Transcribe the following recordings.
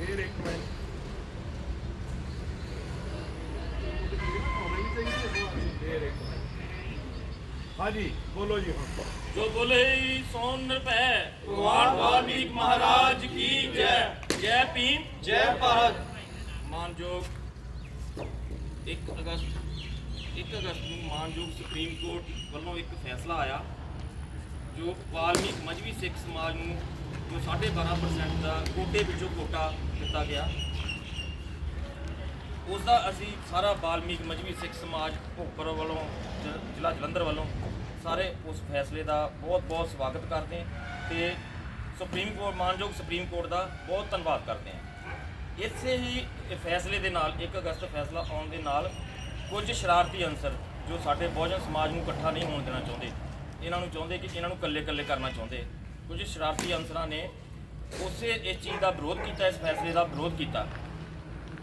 ਫੇਰ ਇੱਕ ਮਿੰਟ ਫੇਰ ਇੱਕ ਮਿੰਟ ਹਾਂਜੀ, ਬੋਲੋ ਜੀ ਹੁਣ। ਜੋ ਬੋਲੇ ਸੋਨ ਨਿਰਭੈ, ਭਗਵਾਨ ਵਾਲਮੀਕ ਮਹਾਰਾਜ ਕੀ ਜੈ। ਜੈ ਭੀਮ, ਜੈ ਭਾਰਤ। ਮਾਨਯੋਗ 1 ਅਗਸਤ 1 ਅਗਸਤ ਨੂੰ ਮਾਨਯੋਗ ਸੁਪਰੀਮ ਕੋਰਟ ਵੱਲੋਂ ਇੱਕ ਫੈਸਲਾ ਆਇਆ, ਜੋ ਵਾਲਮੀਕ ਮਜਬੀ ਸਿੱਖ ਸਮਾਜ ਨੂੰ ਜੋ 12.5% ਦਾ ਕੋਟੇ ਵਿੱਚੋਂ ਕੋਟਾ ਦਿੱਤਾ ਗਿਆ। ਉਸ ਦਾ ਅਸੀਂ ਸਾਰਾ ਬਾਲਮੀਕ ਮਜਬੀ ਸਿੱਖ ਸਮਾਜ ਭੋਪਰ ਵੱਲੋਂ, ਜ- ਜ਼ਿਲ੍ਹਾ ਜਲੰਧਰ ਵੱਲੋਂ ਸਾਰੇ ਉਸ ਫੈਸਲੇ ਦਾ ਬਹੁਤ ਬਹੁਤ ਸਵਾਗਤ ਕਰਦੇ ਹਾਂ ਤੇ ਸੁਪਰੀਮ ਕੋਰਟ ਮਾਨਯੋਗ ਸੁਪਰੀਮ ਕੋਰਟ ਦਾ ਬਹੁਤ ਧੰਨਵਾਦ ਕਰਦੇ ਹਾਂ। ਇਸੇ ਹੀ ਫੈਸਲੇ ਦੇ ਨਾਲ 1 ਅਗਸਤ ਫੈਸਲਾ ਆਉਣ ਦੇ ਨਾਲ ਕੁਝ ਸ਼ਰਾਰਤੀ ਅੰਸਰ ਜੋ ਸਾਡੇ ਬਹੁਜਨ ਸਮਾਜ ਨੂੰ ਇਕੱਠਾ ਨਹੀਂ ਹੋਣ ਦੇਣਾ ਚਾਹੁੰਦੇ, ਇਹਨਾਂ ਨੂੰ ਚਾਹੁੰਦੇ ਕਿ ਇਹਨਾਂ ਨੂੰ ਇਕੱਲੇ-ਇਕੱਲੇ ਕਰਨਾ ਚਾਹੁੰਦੇ। ਕੁਝ ਸ਼ਰਾਰਤੀ ਅਨਸਰਾਂ ਨੇ ਉਸੇ ਇਸ ਚੀਜ਼ ਦਾ ਵਿਰੋਧ ਕੀਤਾ, ਇਸ ਫੈਸਲੇ ਦਾ ਵਿਰੋਧ ਕੀਤਾ,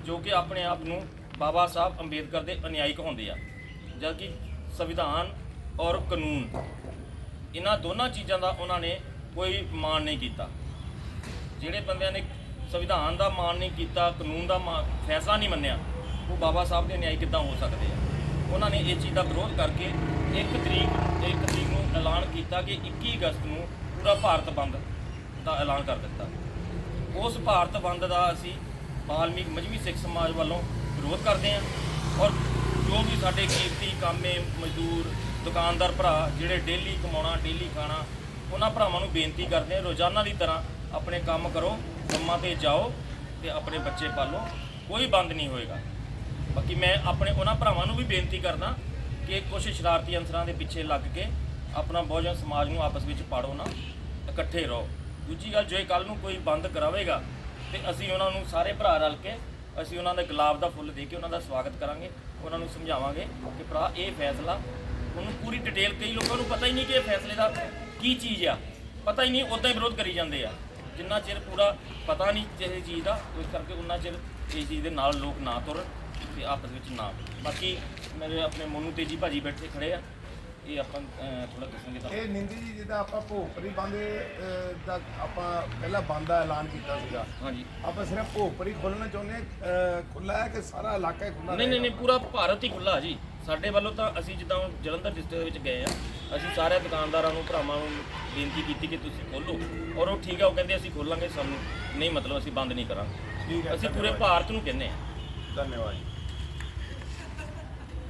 ਜੋ ਕਿ ਆਪਣੇ ਆਪ ਨੂੰ ਬਾਬਾ ਸਾਹਿਬ ਅੰਬੇਦਕਰ ਦੇ ਅਨੁਯਾਈ ਕਹਾਉਂਦੇ ਆ, ਜਦਕਿ ਸੰਵਿਧਾਨ ਔਰ ਕਾਨੂੰਨ, ਇਹਨਾਂ ਦੋਨਾਂ ਚੀਜ਼ਾਂ ਦਾ ਉਹਨਾਂ ਨੇ ਕੋਈ ਮਾਣ ਨਹੀਂ ਕੀਤਾ। ਜਿਹੜੇ ਬੰਦਿਆਂ ਨੇ ਸੰਵਿਧਾਨ ਦਾ ਮਾਣ ਨਹੀਂ ਕੀਤਾ, ਕਾਨੂੰਨ ਦਾ ਮਾ- ਫੈਸਲਾ ਨਹੀਂ ਮੰਨਿਆ, ਉਹ ਬਾਬਾ ਸਾਹਿਬ ਦੇ ਅਨੁਯਾਈ ਕਿੱਦਾਂ ਹੋ ਸਕਦੇ ਆ? ਉਹਨਾਂ ਨੇ ਇਹ ਚੀਜ਼ ਦਾ ਵਿਰੋਧ ਕਰਕੇ 1 ਤਰੀਕ 1 ਤਰੀਕ ਨੂੰ ਐਲਾਨ ਕੀਤਾ ਕਿ 21 ਅਗਸਤ ਨੂੰ ਪੂਰਾ ਭਾਰਤ ਬੰਦ ਦਾ ਐਲਾਨ ਕਰ ਦਿੱਤਾ। ਉਸ ਭਾਰਤ ਬੰਦ ਦਾ ਅਸੀਂ ਬਾਲਮੀਕ ਮਜਬੀ ਸਿੱਖ ਸਮਾਜ ਵੱਲੋਂ ਵਿਰੋਧ ਕਰਦੇ ਹਾਂ ਔਰ ਜੋ ਵੀ ਸਾਡੇ ਕੀਮਤੀ ਕਾਮੇ, ਮਜ਼ਦੂਰ, ਦੁਕਾਨਦਾਰ ਭਰਾ ਜਿਹੜੇ ਡੇਲੀ ਕਮਾਉਣਾ, ਡੇਲੀ ਖਾਣਾ, ਉਹਨਾਂ ਭਰਾਵਾਂ ਨੂੰ ਬੇਨਤੀ ਕਰਦੇ ਹਾਂ, ਰੋਜ਼ਾਨਾ ਦੀ ਤਰ੍ਹਾਂ ਆਪਣੇ ਕੰਮ ਕਰੋ, ਕੰਮਾਂ ਤੇ ਜਾਓ ਤੇ ਆਪਣੇ ਬੱਚੇ ਪਾਲੋ, ਕੋਈ ਬੰਦ ਨਹੀਂ ਹੋਏਗਾ। ਬਾਕੀ ਮੈਂ ਆਪਣੇ ਉਹਨਾਂ ਭਰਾਵਾਂ ਨੂੰ ਵੀ ਬੇਨਤੀ ਕਰਦਾ ਕਿ ਕੁਝ ਸ਼ਰਾਰਤੀ ਅੰਸਰਾਂ ਦੇ ਪਿੱਛੇ ਲੱਗ ਕੇ ਆਪਣਾ ਬਹੁਜਨ ਸਮਾਜ ਨੂੰ ਆਪਸ ਵਿੱਚ ਪਾੜੋ ਨਾ। ਇਕੱਠੇ ਰਹੋ। ਦੂਜੀ ਗੱਲ, ਜੇ ਕੱਲ ਨੂੰ ਕੋਈ ਬੰਦ ਕਰਾਵੇਗਾ ਤੇ ਅਸੀਂ ਉਹਨਾਂ ਨੂੰ ਸਾਰੇ ਭਰਾ ਰਲ ਕੇ ਅਸੀਂ ਉਹਨਾਂ ਦੇ ਗੁਲਾਬ ਦਾ ਫੁੱਲ ਦੇ ਕੇ ਉਹਨਾਂ ਦਾ ਸਵਾਗਤ ਕਰਾਂਗੇ, ਉਹਨਾਂ ਨੂੰ ਸਮਝਾਵਾਂਗੇ ਕਿ ਭਰਾ, ਇਹ ਫੈਸਲਾ ਉਹਨੂੰ ਪੂਰੀ ਡਿਟੇਲ ਕਈ ਲੋਕਾਂ ਨੂੰ ਪਤਾ ਹੀ ਨਹੀਂ ਕਿ ਇਹ ਫੈਸਲੇ ਦਾ ਕੀ ਚੀਜ਼ ਆ। ਪਤਾ ਹੀ ਨਹੀਂ ਉਦਾਂ ਹੀ ਵਿਰੋਧ ਕਰੀ ਜਾਂਦੇ ਆ। ਜਿੰਨਾ ਚਿਰ ਪੂਰਾ ਪਤਾ ਨਹੀਂ ਕਿਸੇ ਚੀਜ਼ ਦਾ, ਉਸ ਕਰਕੇ ਉਹਨਾਂ ਚਿਰ ਇਸ ਚੀਜ਼ ਦੇ ਨਾਲ ਲੋਕ ਨਾ ਤੁਰਨ ਤੇ ਆਪਸ ਵਿੱਚ ਨਾ। ਬਾਕੀ ਮੇਰੇ ਆਪਣੇ ਮੋਨੂ ਤੇਜੀ ਭਾਜੀ ਬੈਠੇ ਖੜੇ ਆ। ਇਹ ਆਪਾਂ ਥੋੜਾ ਦੱਸਾਂਗੇ ਤਾਂ। ਇਹ ਨਿੰਦੀ ਜੀ ਜਿਹਦਾ ਆਪਾਂ ਭੋਪਰੀ ਬੰਦੇ ਦਾ ਆਪਾਂ ਪਹਿਲਾਂ ਬੰਦ ਦਾ ਐਲਾਨ ਕੀਤਾ ਸੀਗਾ। ਹਾਂਜੀ। ਆਪਾਂ ਸਿਰਫ ਭੋਪਰੀ ਖੋਲਣਾ ਚਾਹੁੰਦੇ ਹਾਂ ਖੁੱਲਾ ਹੈ ਕਿ ਸਾਰਾ ਇਲਾਕਾ ਹੀ ਖੁੱਲਾ ਨਹੀਂ ਨਹੀਂ ਨਹੀਂ ਪੂਰਾ ਭਾਰਤ ਹੀ ਖੁੱਲਾ ਜੀ। ਸਾਡੇ ਵੱਲੋਂ ਤਾਂ ਅਸੀਂ ਜਿੱਦਾਂ ਜਲੰਧਰ ਡਿਸਟ੍ਰਿਕਟ ਵਿੱਚ ਗਏ ਆ ਅਸੀਂ ਸਾਰੇ ਦੁਕਾਨਦਾਰਾਂ ਨੂੰ ਭਰਾਵਾਂ ਨੂੰ ਬੇਨਤੀ ਕੀਤੀ ਕਿ ਤੁਸੀਂ ਖੋਲੋ ਔਰ ਉਹ ਠੀਕ ਆ ਉਹ ਕਹਿੰਦੇ ਅਸੀਂ ਖੋਲਾਂਗੇ ਸਾਨੂੰ ਨਹੀਂ ਮਤਲਬ ਅਸੀਂ ਬੰਦ ਨਹੀਂ ਕਰਾਂਗੇ। ਠੀਕ ਹੈ ਅਸੀਂ ਪੂਰੇ। ਭਾਰਤ ਨੂੰ ਕਹਿੰਦੇ ਆ ਧੰਨਵਾਦ ਜੀ।